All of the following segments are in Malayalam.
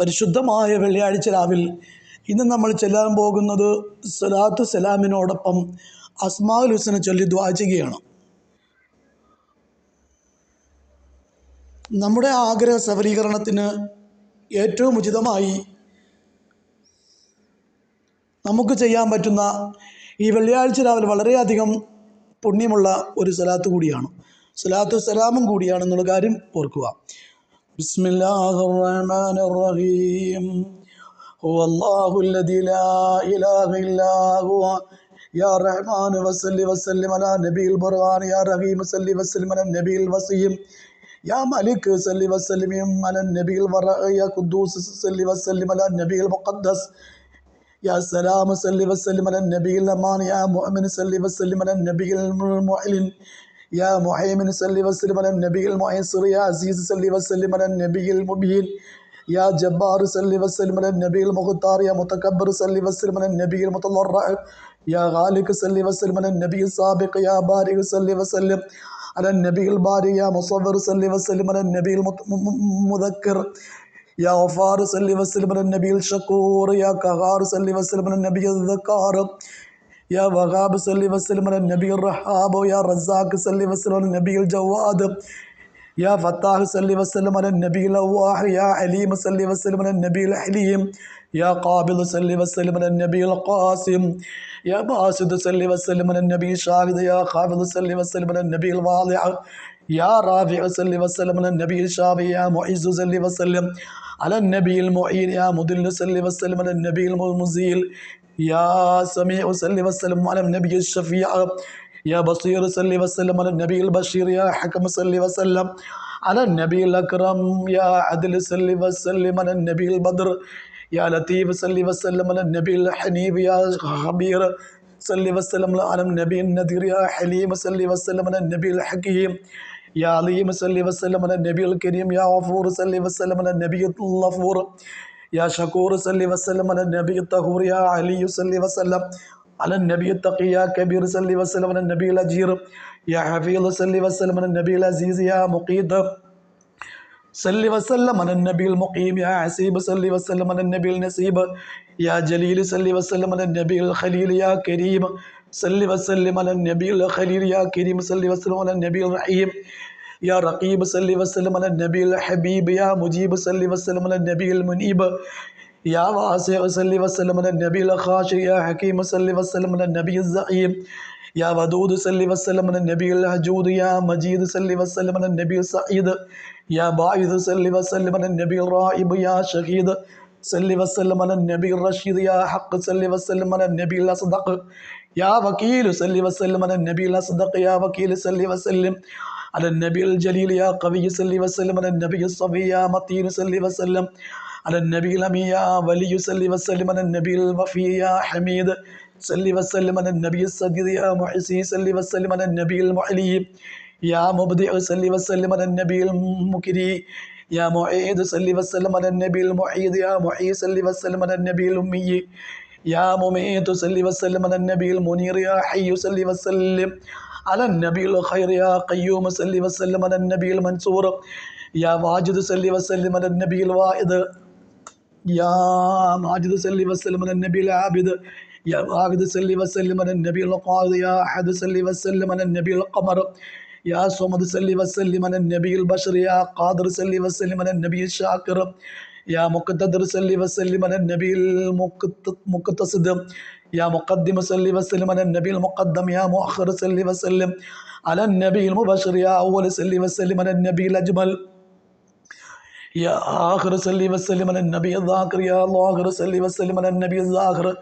പരിശുദ്ധമായ വെള്ളിയാഴ്ച രാവിൽ ഇന്ന് നമ്മൾ ചെല്ലാൻ പോകുന്നത് സലാത്തു സലാമിനോടൊപ്പം അസ്മാൽ ഹുസനെ ചൊല്ലി ദ്വാ ചെയ്യുകയാണ്. നമ്മുടെ ആഗ്രഹ സഫലീകരണത്തിന് ഏറ്റവും ഉചിതമായി നമുക്ക് ചെയ്യാൻ പറ്റുന്ന ഈ വെള്ളിയാഴ്ച രാവിലെ വളരെയധികം പുണ്യമുള്ള ഒരു സലാത്ത് കൂടിയാണ്. സലാത്തു സലാമും കൂടിയാണെന്നുള്ള കാര്യം ഓർക്കുക. بسم الله الرحمن الرحيم. هو الله الذي لا إله إلا هو. يا رحمن وصل وسلم على نبي البرغان يا رحيم صل وسلم على النبي الوسيم يا ملك صل وسلم على النبي الورع. يا قدوس صل وسلم على النبي المقدس. يا سلام صل وسلم على النبي الأمان. يا مؤمن صل وسلم على النبي المعلن. يا محيمن صل وسلم على النبي المعيسر يا عزيز صل وسلم على النبي المبين. يا جبار صل وسلم على النبي المختار يا متكبر صل وسلم على النبي المتضرع. يا غالق صل وسلم على النبي السابق يا بارئ صل وسلم على النبي الباري يا مصور صل وسلم على النبي المذكر يا غفار صل وسلم على النبي الشكور. يا كغار صل وسلم على النبي الذكار. يا وهاب صل وسلم على النبي الرحاب يا رزاق صل وسلم على النبي الجواد يا فتاح صل وسلم على النبي الأواح يا عليم صل وسلم على النبي الحليم يا قابل صل وسلم على النبي القاسم يا باسد صل وسلم على النبي الشاهد يا خافض صل وسلم على النبي الواضع يا رافع صل وسلم على النبي الشافي يا معز صل وسلم على النبي المعين يا مضل صل وسلم على النبي المزيل يا سميع صل وسلم على النبي الشفيع يا بصير صل وسلم على النبي البشير يا حكم صل وسلم على النبي الأكرم يا عدل صل وسلم على النبي البدر يا لطيف صل وسلم على النبي الحنيف يا خبير صل وسلم على النبي النذير يا حليم صل وسلم على النبي الحكيم يا عليم صل وسلم على النبي الكريم يا غفور صل وسلم على النبي الغفور يا شكور صل وسلم على النبي الطهور يا علي صل وسلم على النبي التقي يا كبير صل وسلم على النبي الأجير يا حفيظ صل وسلم على النبي العزيز يا مقيت صل وسلم على النبي المقيم يا عسيب صل وسلم على النبي النسيب يا جليل صل وسلم على النبي الخليل يا كريم صل وسلم على النبي الخليل يا كريم صل وسلم على النبي الرحيم يا رقيب صل وسلم على النبي الحبيب يا مجيب صل وسلم على النبي المنيب يا واسع صل وسلم على النبي الخاشع يا حكيم صل وسلم على النبي الزعيم يا ودود صل وسلم على النبي الهجود يا مجيد صل وسلم على النبي السعيد يا باعث صل وسلم على النبي الرائب يا شهيد صل وسلم على النبي الرشيد يا حق صل وسلم على النبي الأصدق يا وكيل صل وسلم على النبي الأصدق يا وكيل صل وسلم على النبي الجليل يا قوي صل وسلم على النبي الصفي يا متين صل وسلم على النبي الأمي يا ولي صل وسلم على النبي الوفي يا حميد صل وسلم على النبي الصديق يا محسي صل وسلم على النبي المعلي يا مبدع صل وسلم على النبي المكري يا معيد صل وسلم على النبي المعيد يا معي صل وسلم على النبي الأمي يا مميت صل وسلم على النبي المنير يا حي صل وسلم على النبي الخير يا قيوم صل وسلم على النبي المنصور يا واجد صل وسلم على النبي الواحد يا ماجد صل وسلم على النبي العابد يا واجد صل وسلم على النبي القاضي يا أحد صل وسلم على النبي القمر يا صمد صل وسلم على النبي البشر يا قادر صل وسلم على النبي الشاكر يا مقتدر صل وسلم على النبي المقتصد يا مقدم صل وسلم على النبي المقدم يا مؤخر صل وسلم على النبي المبشر يا أول صل وسلم على النبي الأجمل. يا آخر صل وسلم على النبي الذاكر يا ظاهر صل وسلم على النبي الظاهر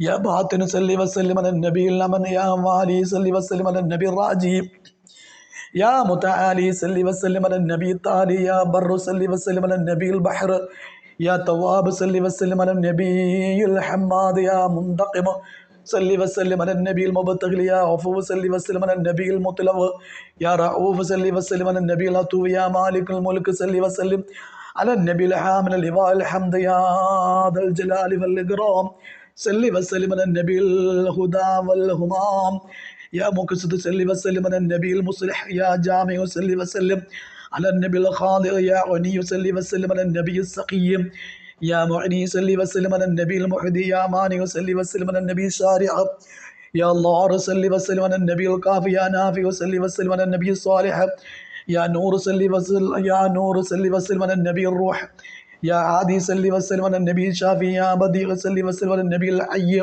يا باطن صل وسلم على النبي الأمن يا والي صل وسلم على النبي الراجي. يا متعالي صل وسلم على النبي التالي يا بر صل وسلم على النبي البحر. يا تواب صل وسلم على النبي الحماد يا منتقم صل وسلم على النبي المبتغل يا عفو صل وسلم على النبي المطلب يا رؤوف صل وسلم على النبي اللطوف يا مالك الملك صل وسلم على النبي الحامل لواء الحمد يا ذا الجلال والإكرام صل وسلم على النبي الهدى والهمام يا مقصد صل وسلم على النبي المصلح يا جامع صل وسلم على النبي الخالق يا غني صل وسلم على النبي السقيم يا معني صل وسلم على النبي المهدي يا مانع صل وسلم على النبي الشارع يا الله صل وسلم على النبي الكافي يا نافع صل وسلم على النبي الصالح يا نور صل وسلم يا نور صل وسلم على النبي الروح يا عادي صل وسلم على النبي الشافي يا بديع صل وسلم على النبي الحي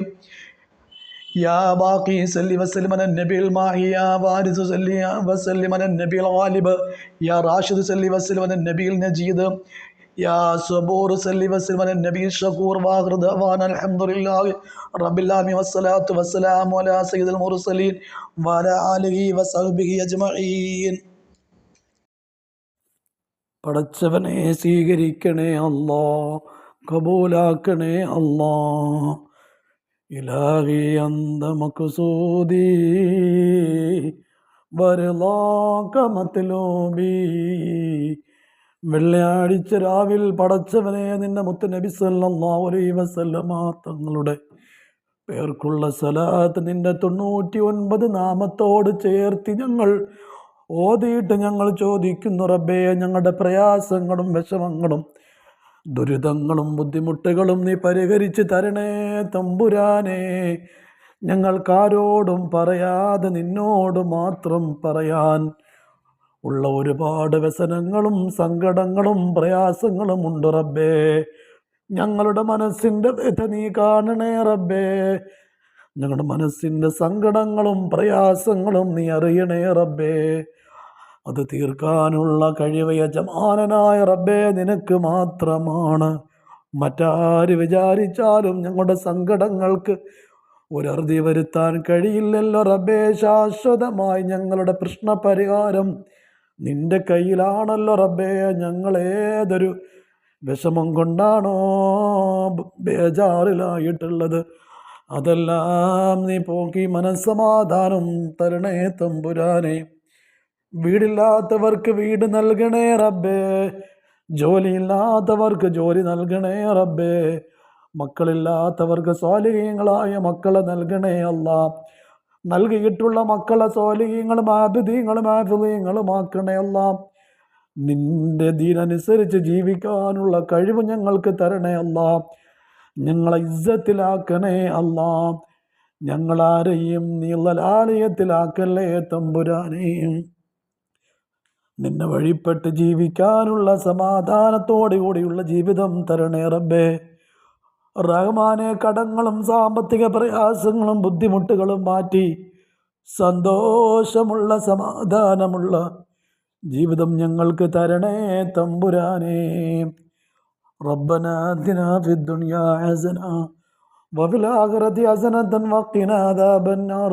يا باقي صل وسلم على النبي الماهي يا وارث صل وسلم على النبي الغالب يا راشد صل وسلم على النبي النجيد يا صبور صل وسلم على النبي الشكور واخر دعوانا الحمد لله رب العالمين والصلاة والسلام على سيد المرسلين وعلى آله وصحبه أجمعين പടച്ചവനെ സ്വീകരിക്കണേ അല്ലാ കബൂലാക്കണേ അല്ലാ ഇലാഹി അന്ത മക്സൂദി ലോബി വെള്ളിയാഴ്ച രാവിൽ പടച്ചവനെ നിന്റെ മുത്ത് നബി സല്ലല്ലാഹു അലൈഹി വസല്ലമ തങ്ങളുടെ പേർക്കുള്ള സലാത്ത് നിന്റെ തൊണ്ണൂറ്റി ഒൻപത് നാമത്തോട് ചേർത്ത് ഞങ്ങൾ ഓതിയിട്ട് ഞങ്ങൾ ചോദിക്കുന്നു റബ്ബേ ഞങ്ങളുടെ പ്രയാസങ്ങളും വിഷമങ്ങളും ദുരിതങ്ങളും ബുദ്ധിമുട്ടുകളും നീ പരിഹരിച്ച് തരണേ തമ്പുരാനെ. ഞങ്ങൾക്കാരോടും പറയാതെ നിന്നോട് മാത്രം പറയാൻ ഉള്ള ഒരുപാട് വ്യസനങ്ങളും സങ്കടങ്ങളും പ്രയാസങ്ങളും ഉണ്ട് റബ്ബേ. ഞങ്ങളുടെ മനസ്സിന്റെ വ്യഥ നീ കാണണേ റബ്ബേ. ഞങ്ങളുടെ മനസ്സിന്റെ സങ്കടങ്ങളും പ്രയാസങ്ങളും നീ അറിയണേ റബ്ബേ. അത് തീർക്കാനുള്ള കഴിവ് യജമാനനായ റബ്ബേ നിനക്ക് മാത്രമാണ്. മറ്റാര് വിചാരിച്ചാലും ഞങ്ങളുടെ സങ്കടങ്ങൾക്ക് ഒരറുതി വരുത്താൻ കഴിയില്ലല്ലോ റബ്ബേ. ശാശ്വതമായി ഞങ്ങളുടെ പ്രശ്നപരിഹാരം നിന്റെ കയ്യിലാണല്ലോ റബ്ബേ. ഞങ്ങളേതൊരു വിഷമം കൊണ്ടാണോ ബേജാറിലായിട്ടുള്ളത്? അതെല്ലാം നീ പോക്കി മനസ്സമാധാനം തരണേ തമ്പുരാനെ. വീടില്ലാത്തവർക്ക് വീട് നൽകണേ റബ്ബേ. ജോലിയില്ലാത്തവർക്ക് ജോലി നൽകണേ റബ്ബേ. മക്കളില്ലാത്തവർക്ക് സ്വാലിഹീങ്ങളായ മക്കളെ നൽകണേ അല്ല. നൽകിയിട്ടുള്ള മക്കളെ സ്വാലിഹീങ്ങളും ആഭിതീയങ്ങളും ആഭിതീയങ്ങളും ആക്കണേ അല്ല. നിന്റെ ദീനനുസരിച്ച് ജീവിക്കാനുള്ള കഴിവ് ഞങ്ങൾക്ക് തരണേ അല്ല. ഞങ്ങളെ ഇജ്ജത്തിലാക്കണേ അല്ല. ഞങ്ങളാരെയും നീളലാലയത്തിലാക്കല്ലേ തമ്പുരാനെയും നിന്നെ വഴിപ്പെട്ട് ജീവിക്കാനുള്ള സമാധാനത്തോടു കൂടിയുള്ള ജീവിതം തരണേ റബ്ബേ റഹ്മാനെ കടങ്ങളും സാമ്പത്തിക പ്രയാസങ്ങളും ബുദ്ധിമുട്ടുകളും മാറ്റി സന്തോഷമുള്ള സമാധാനമുള്ള ജീവിതം ഞങ്ങൾക്ക് തരണേ തമ്പുരാനേ ربنا آتنا في الدنيا حسنة وفي الآخرة حسنة وقنا عذاب النار